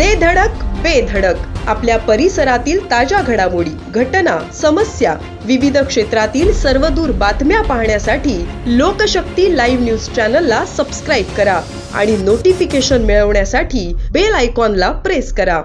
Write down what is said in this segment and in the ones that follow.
दे धडक बेधडक आपल्या परिसरातील ताज्या घडामोडी घटना समस्या विविध क्षेत्रातील सर्वदूर बातम्या पाहण्यासाठी लोकशक्ती लाईव्ह न्यूज चॅनलला सबस्क्राईब करा आणि नोटिफिकेशन मिळवण्यासाठी बेल आयकॉनला प्रेस करा.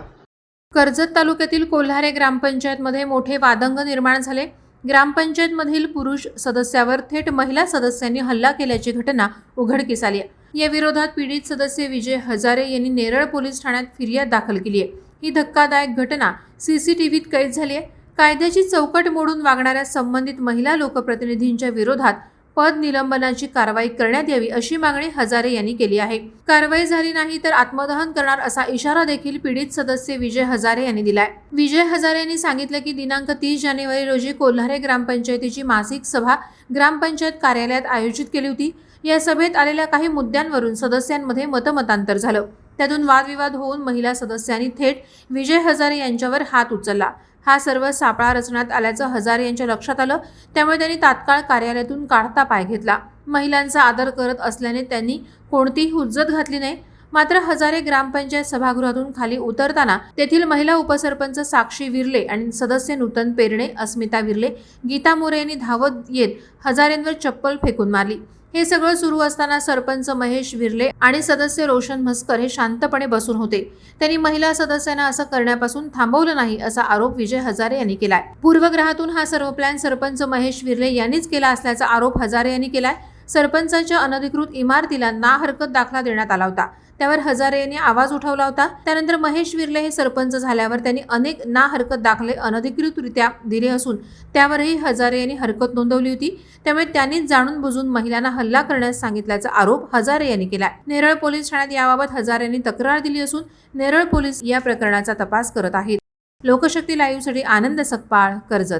कर्जत तालुक्यातील कोल्हारे ग्रामपंचायतमध्ये मोठे वादंग निर्माण झाले. ग्रामपंचायतमधील पुरुष सदस्यावर थेट महिला सदस्यांनी हल्ला केल्याची घटना उघडकीस आली आहे. या विरोधात पीडित सदस्य विजय हजारे यांनी नेरळ पोलीस ठाण्यात फिर्याद दाखल केली आहे. ही धक्कादायक घटना सी सी टी व्हीत कैद झाली आहे. कायद्याची चौकट मोडून वागणाऱ्या संबंधित महिला लोकप्रतिनिधींच्या विरोधात पद निलंबनाची कारवाई करण्यात यावी अशी मागणी हजारे यांनी केली आहे. कारवाई झाली नाही तर आत्मदहन करणार असा इशारा देखील पीडित सदस्य विजय हजारे यांनी दिलाय. विजय हजारे यांनी सांगितलं की दिनांक तीस जानेवारी रोजी कोल्हारे ग्रामपंचायतीची मासिक सभा ग्रामपंचायत कार्यालयात आयोजित केली होती. या सभेत आलेल्या काही मुद्द्यांवरून सदस्यांमध्ये मतमतांतर झालं. त्यातून वादविवाद होऊन महिला सदस्यांनी थेट विजय हजारे यांच्यावर हात उचलला. हा सर्व सापळा रचण्यात आल्याचं हजारे यांच्या लक्षात आलं. त्यामुळे त्यांनी तात्काळ कार्यालयातून काढता पाय घेतला. महिलांचा आदर करत असल्याने त्यांनी कोणतीही हुज्जत घातली नाही. मात्र हजारे ग्रामपंचायत सभागृहातून खाली उतरताना तेथील महिला उपसरपंच साक्षी विरले आणि सदस्य नूतन पेरणे अस्मिता विरले गीता मोरे यांनी धावत येत हजारेंवर चप्पल फेकून मारली. हे सगळं सुरू असताना सरपंच महेश विरले आणि सदस्य रोशन म्हस्कर हे शांतपणे बसून होते. त्यांनी महिला सदस्यांना असं करण्यापासून थांबवलं नाही असा आरोप विजय हजारे यांनी केलाय. पूर्वग्रहातून हा सर्व प्लॅन सरपंच महेश विरले यांनीच केला असल्याचा आरोप हजारे यांनी केलाय. सरपंचाच्या अनधिकृत इमारतीला ना हरकत दाखला देण्यात आला होता. त्यावर हजारे यांनी आवाज उठवला होता. त्यानंतर महेश विर्ले हे सरपंच झाल्यावर त्यांनी अनेक ना हरकत दाखले अनधिकृतरित्या दिले असून त्यावरही हजारे यांनी हरकत नोंदवली होती. त्यामुळे त्यांनीच जाणून बुजून महिलांना हल्ला करण्यास सांगितल्याचा आरोप हजारे यांनी केला नेरळ पोलीस ठाण्यात याबाबत हजारे यांनी तक्रार दिली असून नेरळ पोलीस या प्रकरणाचा तपास करत आहेत. लोकशक्ती लाईव्हसाठी आनंद सकपाळ कर्जत.